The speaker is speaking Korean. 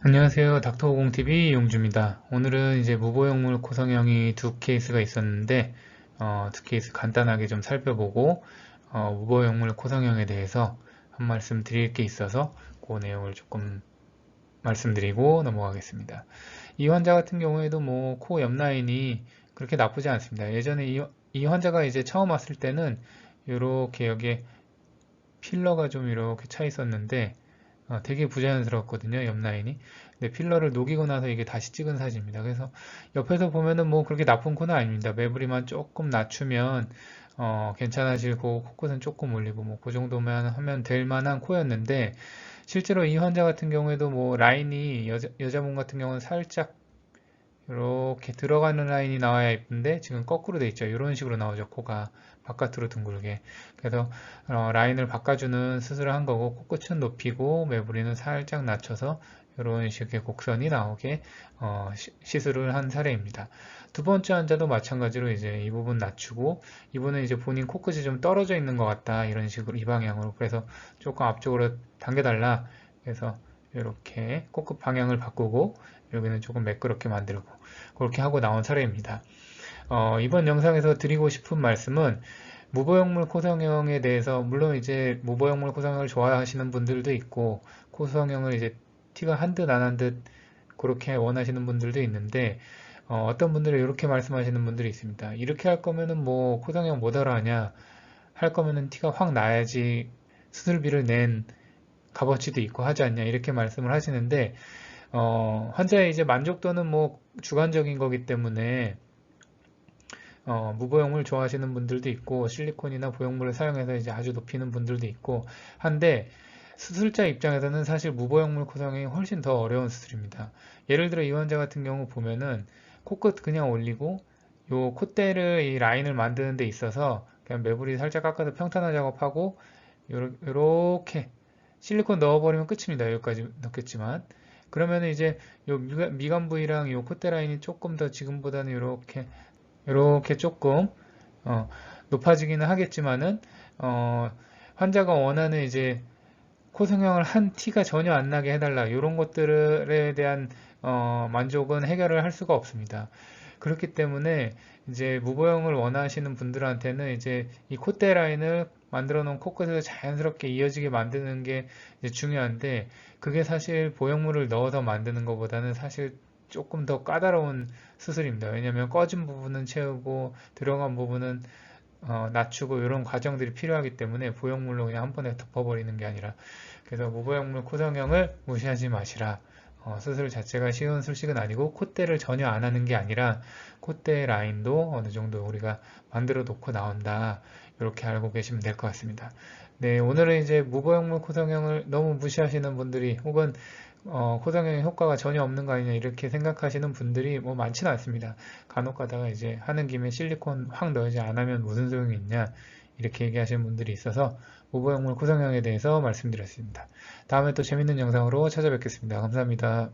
안녕하세요. 닥터오공TV 용주입니다. 오늘은 이제 무보형물 고성형이 두 케이스가 있었는데, 어, 두 케이스 간단하게 좀 살펴보고, 어, 무보형물 고성형에 대해서 한 말씀 드릴 게 있어서 그 내용을 조금 말씀드리고 넘어가겠습니다. 이 환자 같은 경우에도 뭐 코 옆라인이 그렇게 나쁘지 않습니다. 예전에 이, 이 환자가 이제 처음 왔을 때는 이렇게 여기에 필러가 좀 이렇게 차 있었는데, 어, 되게 부자연스럽거든요 옆 라인이. 근데 필러를 녹이고 나서 이게 다시 찍은 사진입니다. 그래서 옆에서 보면은 뭐 그렇게 나쁜 코는 아닙니다. 매부리만 조금 낮추면 어, 괜찮아지고 코끝은 조금 올리고 뭐 그 정도만 하면 될 만한 코였는데 실제로 이 환자 같은 경우에도 뭐 라인이 여자, 여자분 같은 경우는 살짝 이렇게 들어가는 라인이 나와야 예쁜데 지금 거꾸로 돼 있죠. 이런 식으로 나오죠. 코가 바깥으로 둥글게. 그래서 어, 라인을 바꿔주는 수술을 한 거고 코끝은 높이고 매부리는 살짝 낮춰서 이런 식의 곡선이 나오게 어, 시, 술을 한 사례입니다. 두 번째 환자도 마찬가지로 이제 이 부분 낮추고 이분은 이제 본인 코끝이 좀 떨어져 있는 것 같다 이런 식으로 이 방향으로 그래서 조금 앞쪽으로 당겨달라 그래서 이렇게 코끝 방향을 바꾸고 여기는 조금 매끄럽게 만들고 그렇게 하고 나온 사례입니다. 어, 이번 영상에서 드리고 싶은 말씀은 무보형물 코성형에 대해서 물론 이제 무보형물 코성형을 좋아하시는 분들도 있고 코성형을 이제 티가 한 듯 안 한 듯 그렇게 원하시는 분들도 있는데 어, 떤 분들은 이렇게 말씀하시는 분들이 있습니다. 이렇게 할 거면은 뭐 코성형 뭐하러 하냐 할 거면은 티가 확 나야지 수술비를 낸 값어치도 있고 하지 않냐 이렇게 말씀을 하시는데 어, 환자의 이제 만족도는 뭐 주관적인 거기 때문에 어, 무보형물 좋아하시는 분들도 있고 실리콘이나 보형물을 사용해서 이제 아주 높이는 분들도 있고 한데 수술자 입장에서는 사실 무보형물 코성형이 훨씬 더 어려운 수술입니다. 예를 들어 이 환자 같은 경우 보면은 코끝 그냥 올리고 요 콧대를 이 라인을 만드는 데 있어서 그냥 매부리 살짝 깎아서 평탄화 작업하고 요렇게 실리콘 넣어버리면 끝입니다. 여기까지 넣겠지만 그러면 이제 요 미간 부위랑 요 콧대 라인이 조금 더 지금보다는 이렇게 이렇게 조금 어, 높아지기는 하겠지만은 어, 환자가 원하는 이제 코 성형을 한 티가 전혀 안 나게 해달라 이런 것들에 대한 어, 만족은 해결을 할 수가 없습니다. 그렇기 때문에 이제 무보형을 원하시는 분들한테는 이제 이 콧대 라인을 만들어 놓은 코끝에서 자연스럽게 이어지게 만드는 게 중요한데 그게 사실 보형물을 넣어서 만드는 것보다는 사실 조금 더 까다로운 수술입니다. 왜냐하면 꺼진 부분은 채우고 들어간 부분은 어, 낮추고 이런 과정들이 필요하기 때문에 보형물로 그냥 한 번에 덮어버리는 게 아니라 그래서 무보형물 코성형을 무시하지 마시라. 어, 수술 자체가 쉬운 술식은 아니고 콧대를 전혀 안 하는 게 아니라 콧대 라인도 어느 정도 우리가 만들어 놓고 나온다. 이렇게 알고 계시면 될 것 같습니다. 네, 오늘은 이제 무보형물 코성형을 너무 무시하시는 분들이 혹은 어, 코성형의 효과가 전혀 없는 거 아니냐 이렇게 생각하시는 분들이 뭐 많지는 않습니다. 간혹 가다가 이제 하는 김에 실리콘 확 넣지 안 하면 무슨 소용이 있냐 이렇게 얘기하시는 분들이 있어서 무보형물 코성형에 대해서 말씀드렸습니다. 다음에 또 재밌는 영상으로 찾아뵙겠습니다. 감사합니다.